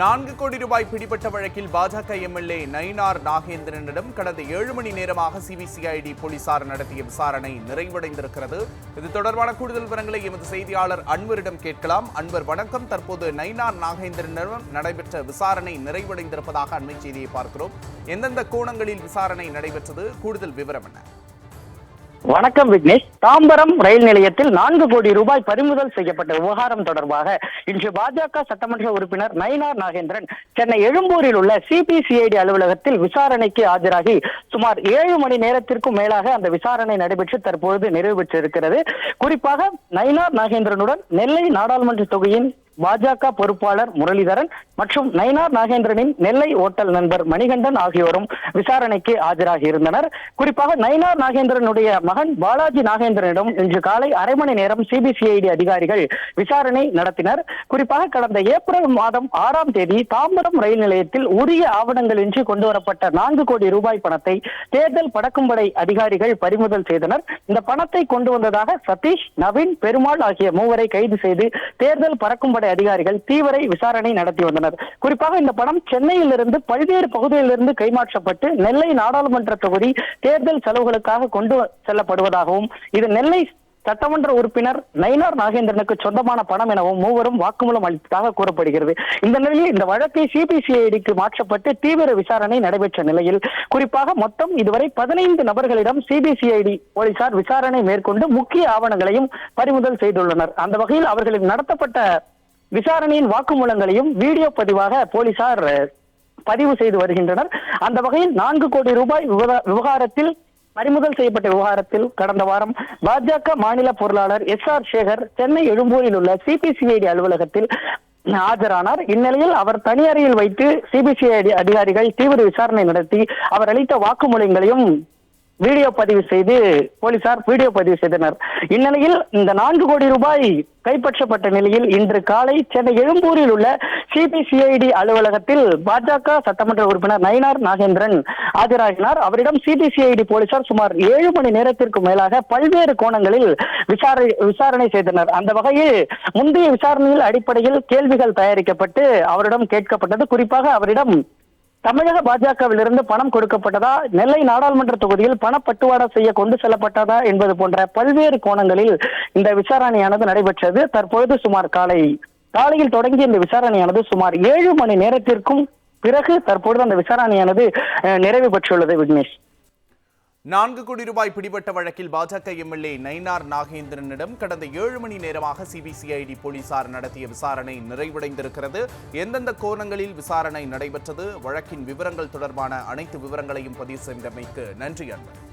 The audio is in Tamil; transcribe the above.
நான்கு கோடி ரூபாய் பிடிபட்ட வழக்கில் பாஜக எம்எல்ஏ நயினார் நாகேந்திரனிடம் கடந்த ஏழு மணி நேரமாக சிபிசிஐடி போலீசார் நடத்திய விசாரணை நிறைவடைந்திருக்கிறது. இது தொடர்பான கூடுதல் விவரங்களை எமது செய்தியாளர் அன்வரிடம் கேட்கலாம். அன்வர் வணக்கம். தற்போது நயினார் நாகேந்திரனிடம் நடைபெற்ற விசாரணை நிறைவடைந்திருப்பதாக அண்மை செய்தியை பார்க்கிறோம். எந்தெந்த கோணங்களில் விசாரணை நடைபெற்றது? கூடுதல் விவரம் என்ன? வணக்கம் விக்னேஷ். தாம்பரம் ரயில் நிலையத்தில் நான்கு கோடி ரூபாய் பறிமுதல் செய்யப்பட்ட விவகாரம் தொடர்பாக இன்று பாஜக சட்டமன்ற உறுப்பினர் நயினார் நாகேந்திரன் சென்னை எழும்பூரில் உள்ள சிபிசிஐடி அலுவலகத்தில் விசாரணைக்கு ஆஜராகி சுமார் ஏழு மணி நேரத்திற்கும் மேலாக அந்த விசாரணை நடைபெற்று தற்பொழுது நிறைவு பெற்றிருக்கிறது. குறிப்பாக நயினார் நாகேந்திரனுடன் நெல்லை நாடாளுமன்ற தொகுதியின் பாஜக பொறுப்பாளர் முரளிதரன் மற்றும் நயினார் நாகேந்திரனின் நெல்லை ஓட்டல் நண்பர் மணிகண்டன் ஆகியோரும் விசாரணைக்கு ஆஜராகி இருந்தனர். குறிப்பாக நயினார் நாகேந்திரனுடைய மகன் பாலாஜி நாகேந்திரனிடம் இன்று காலை அரை மணி நேரம் சிபிசிஐடி அதிகாரிகள் விசாரணை நடத்தினர். குறிப்பாக கடந்த ஏப்ரல் மாதம் ஆறாம் தேதி தாம்பரம் ரயில் நிலையத்தில் உரிய ஆவணங்களின்றி கொண்டு வரப்பட்ட நான்கு கோடி ரூபாய் பணத்தை தேர்தல் படக்கும்படை அதிகாரிகள் பறிமுதல் செய்தனர். இந்த பணத்தை கொண்டு வந்ததாக சதீஷ் நவீன் பெருமாள் ஆகிய மூவரை கைது செய்து தேர்தல் பறக்கும்படை அதிகாரிகள் தீவிர விசாரணை நடத்தி வந்தனர். குறிப்பாக இந்த படம் சென்னையிலிருந்து பல்வேறு பகுதிகளிலிருந்து கைமாற்றப்பட்டு நெல்லை நாடாளுமன்ற தொகுதி தேர்தல் செலவுகளுக்காக கொண்டு செல்லப்படுவதாகவும் இது நெல்லை சட்டமன்ற உறுப்பினர் நயினார் நாகேந்திரனுக்கு சொந்தமான பணம் எனவும் மூவரும் வாக்குமூலம் அளித்ததாக கூறப்படுகிறது. இந்த நிலையில் இந்த வழக்கை சிபிசிஐடிக்கு மாற்றப்பட்டு தீவிர விசாரணை நடைபெற்ற நிலையில் குறிப்பாக மொத்தம் இதுவரை பதினைந்து நபர்களிடம் சிபிசிஐடி போலீசார் விசாரணை மேற்கொண்டு முக்கிய ஆவணங்களையும் பறிமுதல் செய்துள்ளனர். அந்த வகையில் அவர்களின் நடத்தப்பட்ட விசாரணையின் வாக்குமூலங்களையும் வீடியோ பதிவாக போலீசார் பதிவு செய்து வருகின்றனர். அந்த வகையில் நான்கு கோடி ரூபாய் விவகா- விவகாரத்தில் பறிமுதல் செய்யப்பட்ட விவகாரத்தில் கடந்த வாரம் பாஜக மாநில பொருளாளர் எஸ் ஆர் சேகர் சென்னை எழும்பூரில் உள்ள சிபிசிஐடி அலுவலகத்தில் ஆஜரானார். இந்நிலையில் அவர் தனி அறையில் வைத்து சிபிசிஐடி அதிகாரிகள் தீவிர விசாரணை நடத்தி அவர் அளித்த வாக்குமூலங்களையும் வீடியோ பதிவு செய்து போலீசார் வீடியோ பதிவு செய்தனர். இந்நிலையில் இந்த நான்கு கோடி ரூபாய் கைப்பற்றப்பட்ட நிலையில் இன்று காலை சென்னை எழும்பூரில் உள்ள சிபிசிஐடி அலுவலகத்தில் பாஜக சட்டமன்ற உறுப்பினர் நயினார் நாகேந்திரன் ஆஜராகினார். அவரிடம் சிபிசிஐடி போலீசார் சுமார் ஏழு மணி நேரத்திற்கு மேலாக பல்வேறு கோணங்களில் விசாரணை விசாரணை செய்தனர். அந்த வகையில் முந்தைய விசாரணையில் அடிப்படையில் கேள்விகள் தயாரிக்கப்பட்டு அவரிடம் கேட்கப்பட்டது. குறிப்பாக அவரிடம் தமிழக பாஜகவிலிருந்து பணம் கொடுக்கப்பட்டதா? நெல்லை நாடாளுமன்ற தொகுதியில் பணப்பட்டுவாடா செய்ய கொண்டு செல்லப்பட்டதா என்பது போன்ற பல்வேறு கோணங்களில் இந்த விசாரணையானது நடைபெற்றது. தற்பொழுது சுமார் காலை காலையில் தொடங்கிய இந்த விசாரணையானது சுமார் ஏழு மணி நேரத்திற்கும் பிறகு தற்பொழுது அந்த விசாரணையானது அஹ், நிறைவு பெற்றுள்ளது விக்னேஷ். நான்கு கோடி ரூபாய் பிடிபட்ட வழக்கில் பாஜக எம்எல்ஏ நயினார் நாகேந்திரனிடம் கடந்த ஏழு மணி நேரமாக சிபிசிஐடி போலீசார் நடத்திய விசாரணை நிறைவடைந்திருக்கிறது. எந்தெந்த கோணங்களில் விசாரணை நடைபெற்றது? வழக்கின் விவரங்கள் தொடர்பான அனைத்து விவரங்களையும் பதிவு செய்தமைக்கு நன்றி அன்பர்.